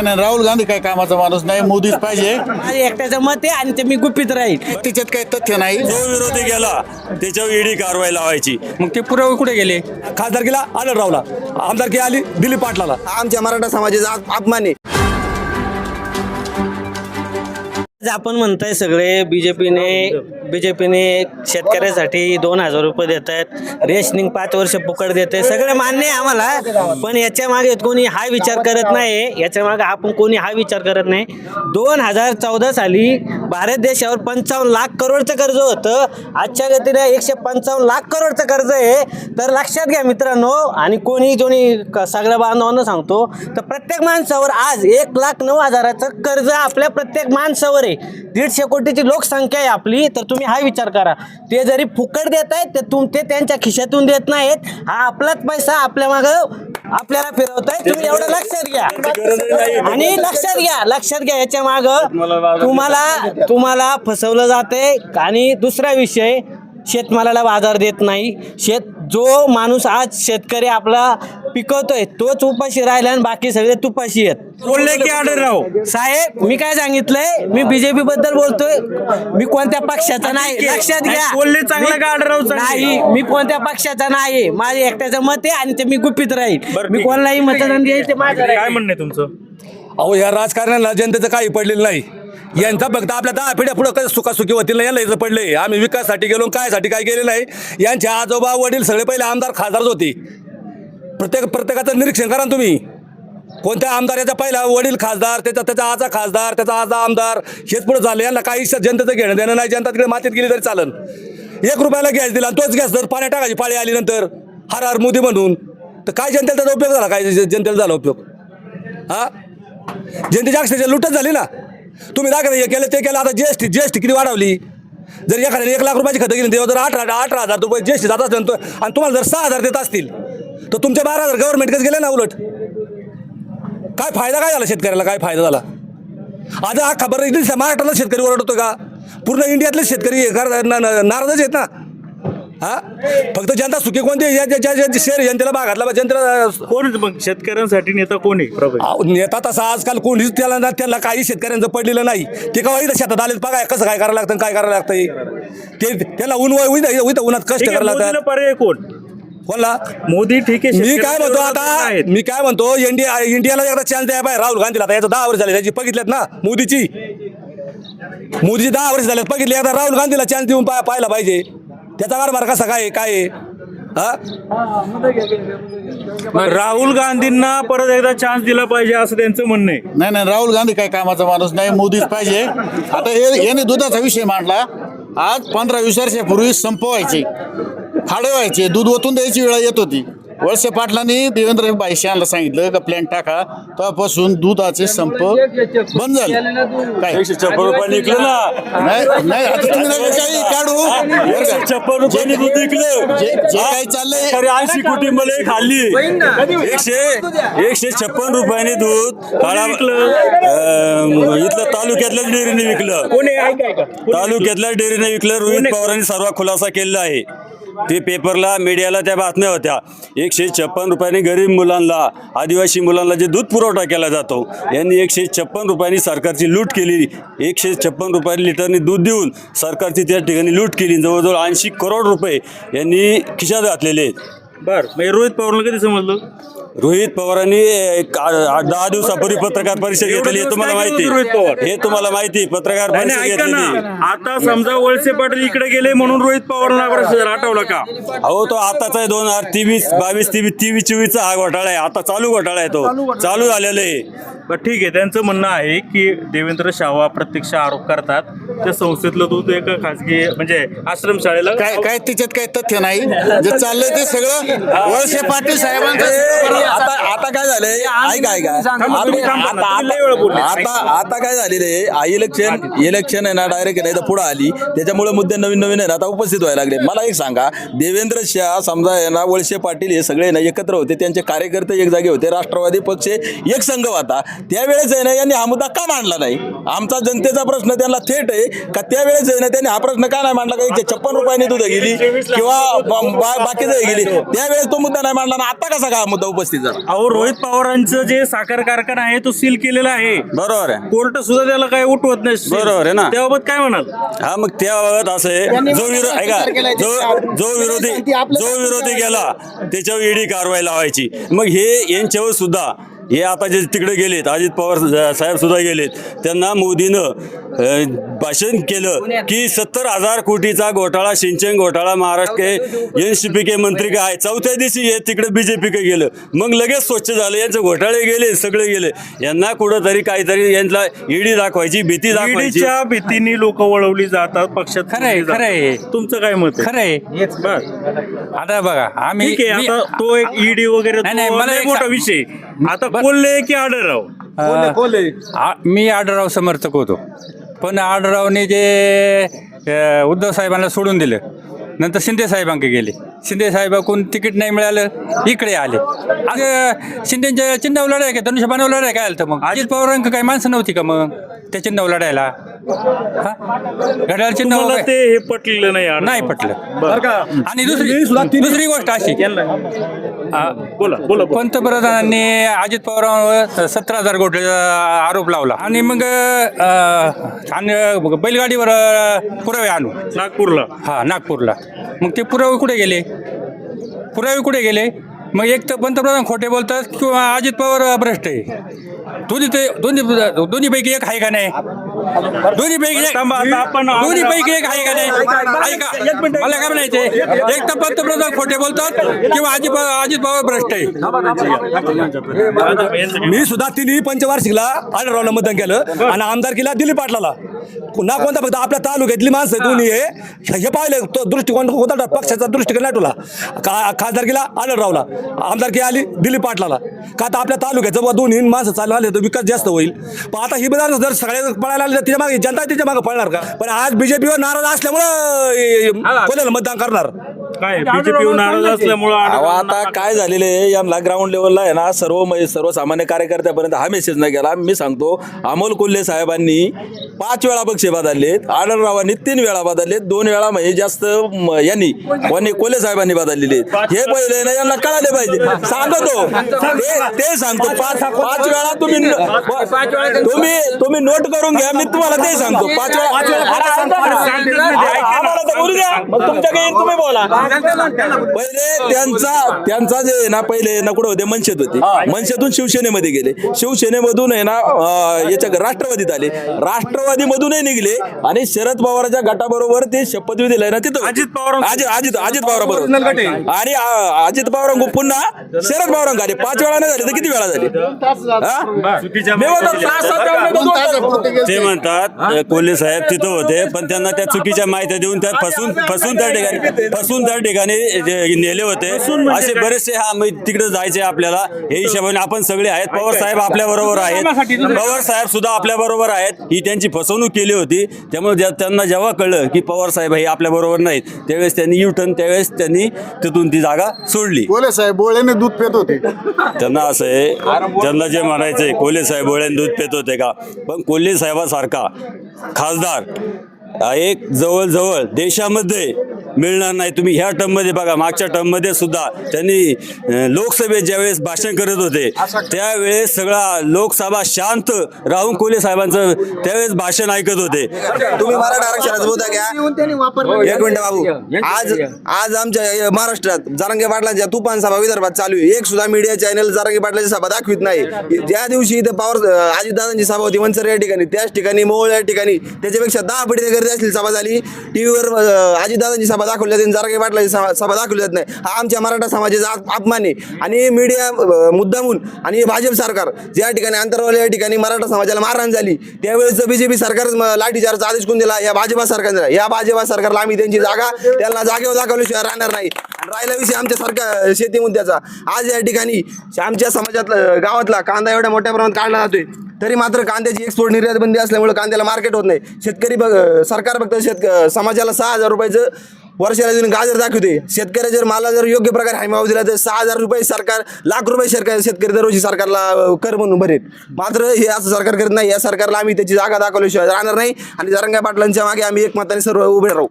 नाही नाही राहुल गांधी काय कामाचा माणूस नाही मोदीच पाहिजे. माझ्या एकट्याचं मत आहे आणि ते मी गुपित राहील. त्याच्यात काही तथ्य नाही. जो विरोधी गेला त्याच्यावर ईडी कारवाई लावायची. मग ते पुरावे कुठे गेले? खासदारकीला आढळरावला आमदारकी आली दिलीप पाटलाला. आमच्या मराठा समाजाचा अपमान आहे. आज आपण म्हणताय सगळे बीजेपीने बीजेपीने शेतकऱ्यासाठी दोन हजार रुपये देत आहेत. रेशनिंग पाच वर्ष फुकट देते सगळं मान्य आहे आम्हाला पण याच्या मागे कोणी हा विचार करत नाही. याच्या मागे आपण कोणी हा विचार करत नाही. दोन हजार चौदा साली भारत देशावर पंचावन्न लाख करोडचं कर्ज होतं. आजच्या गतीने एकशे पंचावन्न लाख करोडचं कर्ज आहे. तर लक्षात घ्या मित्रांनो आणि कोणी कोणी क- सगळ्या बांधवांना सांगतो तर प्रत्येक माणसावर आज एक लाख नऊ हजाराचं कर्ज आपल्या प्रत्येक माणसावर आहे दीडशे कोटीची लोकसंख्या आहे आपली तर तुम्ही हा विचार करा. ते जरी फुकट देत आहेत ते तुम ते त्यांच्या खिशातून देत नाहीत. हा आपलाच पैसा आपल्या मागं आपल्याला फिरवताय. तुम्ही एवढं लक्षात घ्या. आणि लक्षात घ्या. लक्षात घ्या. याच्या माग तुम्हाला तुम्हाला फसवलं जाते आणि दुसरा विषय शेतमालाला बाजार देत नाही. शेत जो माणूस आज शेतकरी आपला पिकवतोय तोच उपाशी राहिला आणि बाकी सगळे तुपाशी आहेत. बोलले की आढळराव. साहेब मी काय सांगितलंय? मी बीजेपी बद्दल बोलतोय. मी कोणत्या पक्षाचा नाही. लक्षात घ्या. बोलले चांगलं का चांगले? नाही मी कोणत्या पक्षाचा नाही. माझ्या एकट्याचं मत आहे आणि ते मी गुपित राहील. बरं, मी. कोणालाही मतदान द्यायचं ते माझं काय. म्हणणं आहे तुमचं? अहो या राजकारणाला जनतेचं काही पडलेलं नाही. यांचा फक्त आपल्या दहा पिढ्या पुढे कसं सुखासुखी होतील नाही याला पडले आम्ही विकाससाठी गेलो कायसाठी काय गेले नाही यांचे आजोबा वडील सगळे पहिले आमदार खासदारच होते. प्रत्येक प्रत्येकाचं निरीक्षण करा ना तुम्ही. कोणत्या आमदार याचा पहिला वडील खासदार त्याचा त्याचा आजा खासदार त्याचा आजा आमदार हेच पुढे झालं. यांना काही जनतेचं घेणं देणं नाही. जनता तिकडे मातीत गेली तरी चालन. एक रुपयाला गॅस दिला आणि तोच गॅस जर पाण्या टाकायची पाळी आली नंतर हर हर मोदी म्हणून तर काय जनतेला त्याचा उपयोग झाला? काय जनतेला झाला उपयोग? हा? जनतेच्या अक्षरशः लुटच झाली ना. तुम्ही दाखवा हे केलं ते केलं आता जीएसटी जीएसटी किती वाढवली? जर एखाद्याने एक लाख रुपयाची खतं गेली तेव्हा जर अठरा अठरा हजार रुपये जीएसटी जात असेल तर- आणि तुम्हाला जर सहा हजार देत असतील तर तुमचे बारा हजार गव्हर्नमेंटकच गेले ना उलट? काय फायदा काय झाला शेतकऱ्याला? काय फायदा झाला? आज हा खबर इथे महाराष्ट्रातला शेतकरी ओरडतो का? पूर्ण इंडियातले शेतकरी हे कर- नाराजच आहेत ना. हा? फक्त जनता सुखी कोणती? आहे? ज्या- ज्या- ज्या- शहर जनतेला जनतेला कोण मग? शेतकऱ्यांसाठी नेता कोण आहे प्रभावी अहो, नेता तसा आजकाल कोणीच त्याला ना त्याला काही शेतकऱ्यांचं पडलेलं नाही. ते का इथं शेतात आले बघा कसं काय करायला लागतं आणि काय करायला लागतंय? ते त्याला ऊन इथं उन्हात कष्ट ठीक आहे, करायला मोदीला लागतात पर्याय कोण? कोणला? मोदी ठीक आहे मी काय म्हणतो आता? आहेत. मी काय म्हणतो? इंडिया इंडियाला एकदा चान्स द्या पाहिजे राहुल गांधीला आता याचं दहा वर्ष झाले त्याची बघितल्यात ना मोदीची. मोदीची दहा वर्ष झाल्यात बघितली आता राहुल गांधीला चान्स देऊन पाहायला पाहिजे. त्याचा कारभार कसा काय आहे, काय आहे? राहुल गांधींना परत एकदा चान्स दिला पाहिजे असं त्यांचं म्हणणं आहे. नाही नाही राहुल गांधी काय कामाचा माणूस नाही मोदीच पाहिजे. आता हे याने दुधाचा विषय मांडला. आज पंधरा वीस वर्षापूर्वी संप व्हायचे. फाडे व्हायचे. दूध ओतून द्यायची वेळ येत होती. वळसे पाटलांनी देवेंद्र भाईशानला सांगितलं का प्लॅन टाका तेव्हापासून दुधाचे संप बंद झाले. काय? एकशे छप्पन रुपये निघलं ना. नाही नाही आता तुम्ही नका काही काढू? एकशे? छप्पन रुपये दूध विकलं जे जे काही चाललंय तरी ऐंशी कुटुंबाला खाल्ली एकशे एकशे छप्पन रुपयाने दूध काळा अं, इथलं तालुक्यातल्याच डेअरीने विकलं. कोण आहे ऐका. ऐका तालुक्यातल्या डेअरीने विकलं. रोहित पवारांनी सर्व खुलासा केलेला आहे. ते पेपरला मीडियाला त्या बातम्या होत्या. एकशे छप्पन रुपयांनी गरीब मुलांना आदिवासी मुलांना जे दूध पुरवठा केला जातो यांनी एकशे छप्पन रुपयांनी सरकारची लूट केली. एकशे छप्पन रुपये लिटरनी दूध देऊन सरकारची त्या ठिकाणी लूट केली. जवळजवळ ऐंशी करोड रुपये यांनी खिशात घातलेले आहेत. बरं म्हणजे रोहित पवारला कधी समजलं? रोहित पवारांनी एक दहा दिवसापूर्वी पत्रकार परिषद घेतली हे तुम्हाला माहिती. रोहित पवार. हे तुम्हाला माहिती पत्रकार नाही, परिषद नाही, ऐका घेतलेली. ना आता समजा वळसे पाटील इकडे गेले म्हणून रोहित पवारला भ्रष्टाचार आठवला का? अहो तो आताचा आहे दोन हजार तेवीस बावीस तेवीस तेवीस चोवीसचा हा घोटाळा आहे. आता चालू घोटाळा आहे तो. चालू झालेला आहे. बरं ठीक आहे. त्यांचं म्हणणं आहे की देवेंद्र शाहवा प्रत्यक्ष आरोप करतात. त्या संस्थेतलं दूध एका खासगी म्हणजे आश्रमशाळेला काय काय त्याच्यात काही तथ्य नाही? जे चाललंय ते सगळं वळसे पाटील साहेबांचं आता आता काय झालंय. आता. आता आता काय झालेलं आहे? इलेक्शन इलेक्शन आहे ना डायरेक्ट नाही तर पुढे आली. त्याच्यामुळे मुद्दे नवीन नवीन आहे ना आता उपस्थित व्हायला लागले. मला एक सांगा देवेंद्र शाह समजा आहे ना वळसे पाटील हे सगळे ना एकत्र होते त्यांचे कार्यकर्ते एक जागे होते राष्ट्रवादी पक्ष एक संघ होता. त्यावेळेस आहे ना यांनी हा मुद्दा का मांडला नाही? आमचा जनतेचा प्रश्न त्यांना थेट आहे का त्यावेळेस आहे ना त्यांनी हा प्रश्न का नाही मांडला? का एकशे छप्पन रुपयाने दूध गेली किंवा बाकीचं गेली. त्यावेळेस तो मुद्दा नाही मांडला ना आता कसा का हा मुद्दा उपस्थित झाला अहो रोहित पवारांचं जे साखर कारखाना आहे तो सील केलेला आहे. बरोबर आहे. कोर्ट सुद्धा त्याला काही उठवत नाही. बरोबर आहे ना. त्याबाबत काय म्हणाल? हा मग त्याबाबत असं आहे. जो विरोध ऐका जो जो विरोधी जो विरोधी गेला त्याच्यावर ईडी कारवाई लावायची. मग हे यांच्यावर सुद्धा हे आता जे तिकडे गेलेत अजित पवार साहेब सुद्धा गेलेत त्यांना मोदीनं भाषण केलं की सत्तर हजार कोटीचा घोटाळा सिंचन घोटाळा महाराष्ट्र एन सी पी के मंत्री काय चौथ्या दिवशी हे तिकडे बीजेपी के गेलं. मग लगेच स्वच्छ झालं. यांचे घोटाळे गेले सगळे गेले. यांना कुठंतरी काहीतरी यांना ईडी दाखवायची भीती दाखवायची. भीतीने लोक वळवली जातात पक्षात खरं आहे, फुटली खरं आहे. जातात. तुमचं काय मत आहे? खरं आहे. बर आता बघा आम्ही तो एक ईडी वगैरे मोठा विषय आता कोल्हे की आढळराव? अं, आ- मी आडराव समर्थक होतो. पण आडरावने जे अं, उद्धव साहेबांना सोडून दिलं नंतर शिंदे साहेबांकडे गेले. शिंदे साहेबांकडून तिकीट नाही मिळालं इकडे आले. आज शिंदेच्या चिन्हावर लढाय का? धनुष्यबाणावर लढाय काय आलं तर मग? अजित पवारांक काही माणसं नव्हती का मग? त्या चिन्हावर लढायला हा? घड्याळ चिन्ह मला ते हे पटलेलं नाही. नाही पटलं. बरं. आणि दुसरी दुसरी गोष्ट अशी. हा, बोला बोला बोला. पंतप्रधानांनी अजित पवारांवर सतरा हजार कोटीचा आरोप लावला. आणि मग अं, आणि बैलगाडीवर अं, पुरावे आणू नागपूरला. हा नागपूरला. मग ते पुरावे कुठे गेले? पुरावे कुठे गेले? मग एक तर पंतप्रधान खोटे बोलतात किंवा अजित पवार भ्रष्ट आहे. दोन्ही ते दोन्ही दोन्हीपैकी एक आहे का नाही? दोन्हीपैकी एक थांबा, आता आपण- दोन्हीपैकी एक आहे का नाही? ऐका मला काय म्हणायचे एक तर पंतप्रधान खोटे बोलतात किंवा अजित पवार अजित पवार भ्रष्ट आहे. मी सुद्धा तिन्ही पंचवार्षिकला आढळरावला मतदान केलं आणि आमदारकीला दिलीप पाटलाला. ना कोणता फक्त आपल्या तालुक्यातली माणसं दोन्ही हे. हे पाहिलं तो दृष्टिकोन होता? पक्षाचा दृष्टिकोन नाही तुला. का खासदारकीला आढळरावला आमदारकी आली दिलीप पाटलाला. का आता आपल्या तालुक्याचं बुवा दोन्ही माणसं चालू आले तर विकास जास्त होईल. पण आता ही बदल जर सगळे पळायला आले तर तिच्यामागे जनता तिच्यामागे पळणार का? पण आज बीजेपीवर नाराज असल्यामुळं कोणाला मतदान करणार? काय नाराज असल्यामुळं आता काय झालेलं आहे? यांना ग्राउंड लेवलला आहे ना सर्व सर्वसामान्य कार्यकर्त्यापर्यंत हा मेसेज नाही गेला. मी सांगतो अमोल कोल्हे साहेबांनी पाच वेळा पक्ष बदललेत आढळरावांनी तीन वेळा बदललेत दोन वेळा म्हणजे जास्त म- यांनी कोणी कोल्हे साहेबांनी बदललेले आहेत. हे पहिले ना यांना कळाले पाहिजे. सांगतो. ते- ते सांगतो. पाच पाच वेळा तुम्ही न- तुम्ही तुम्ही नोट करून घ्या मी तुम्हाला ते सांगतो. पाच वेळा पाच वेळा अरे ऐका ना. आम्हाला तर बोलू द्या मग तुमच्याकडे येईल तुम्ही बोला. पहिले त्यांचा त्यांचा जे आहे ना पहिले ना कुठं होते? मनसेत होते. मनसेतून शिवसेनेमध्ये गेले. शिवसेनेमधून आहे ना अं, याच्या राष्ट्रवादीत आले. राष्ट्रवादी मधूनही निघले आणि शरद पवारांच्या गटाबरोबर ते शपथविधी आहे. ना तिथं. अजित पवारां- अजित अजित अजित पवाराबरोबर. आणि अजित पवारांक पुन्हा शरद पवारांक आले. पाच वेळा नाही झाले तर किती वेळा झाले. ते म्हणतात कोल्हे साहेब तिथं होते पण त्यांना त्या चुकीच्या माहित्या देऊन त्या फसून फसून त्या ठिकाणी फसून त्या ठिकाणी जे नेले होते. असे बरेचसे हा तिकडे जायचे आपल्याला हे हिशोबाने. आपण सगळे आहेत. पवार साहेब आपल्या बरोबर आहेत. पवार साहेब सुद्धा आपल्या बरोबर आहेत. ही त्यांची फसवणूक केली होती. त्यामुळे ज्या- त्यांना जेव्हा कळलं की पवार साहेब हे आपल्या बरोबर नाहीत त्यावेळेस त्यांनी युटर्न त्यावेळेस त्यांनी तिथून ती जागा सोडली. बोले साहेब बोळ्याने दूध पेत होते. त्यांना असं आहे त्यांना जे म्हणायचंय कोल्हे साहेब डोळ्याने दूध पेत होते का? पण कोल्हे साहेबासारखा खासदार एक जवळजवळ देशामध्ये मिळणार नाही. तुम्ही ह्या टर्ममध्ये बघा मागच्या टर्ममध्ये सुद्धा त्यांनी लोकसभेत ज्यावेळेस भाषण करत होते त्यावेळेस सगळा लोकसभा शांत राहुल कोले साहेबांचं त्यावेळेस भाषण ऐकत होते. तुम्ही मराठा आरक्षणाचा मुद्दा घ्या. एक मिनिट बाबू. आज आज आमच्या महाराष्ट्रात जारंगे पाटलांच्या तुफान सभा विदर्भात चालू आहे. एक सुद्धा मीडिया चॅनल जारंगे पाटलाची सभा दाखवित नाही. ज्या दिवशी इथे पॉवर अजितदादांची सभा होती मनसर या ठिकाणी त्याच ठिकाणी मोहोळ या ठिकाणी त्याच्यापेक्षा दहा पटीने गर्दी असलेली सभा झाली. टीव्हीवर अजितदादांची सभा दाखवली जाते आणि पाटलाची सभा दाखवली जात नाही. हा आमच्या मराठा समाजाचा अपमान आहे आणि मीडिया मुद्दामून आणि भाजप सरकार ज्या ठिकाणी आंतरवाली या ठिकाणी मराठा समाजाला मारहाण झाली त्यावेळेस बीजेपी सरकार लाठीचार्जचा आदेश कोण दिला. या भाजपा सरकारने दिला या भाजपा सरकारला आम्ही त्यांची जागा त्यांना जागेवर दाखवल्याशिवाय राहणार नाही. राहिला विषय आमच्या शेती मुद्द्याचा आज या ठिकाणी आमच्या समाजातला गावातला कांदा एवढ्या मोठ्या प्रमाणात काढला जातोय तरी मात्र कांद्याची एक्सपोर्ट निर्यात बंदी असल्यामुळे कांद्याला मार्केट होत नाही. शेतकरी बघ सरकार फक्त शेतक समाजाला सहा हजार रुपयाचं वर्षाला देऊन गाजर दाखवते. शेतकऱ्या जर मला जर योग्य प्रकारे हमी दिला तर सहा हजार रुपये सरकार लाख रुपये सरकार शेतकरी दरवर्षी सरकारला कर म्हणून भरेल. मात्र हे असं सरकार करत नाही. या सरकारला आम्ही त्याची जागा दाखवल्याशिवाय राहणार नाही. आणि जरंगा पाटलांच्या मागे आम्ही एकमताने सर्व उभे राहू.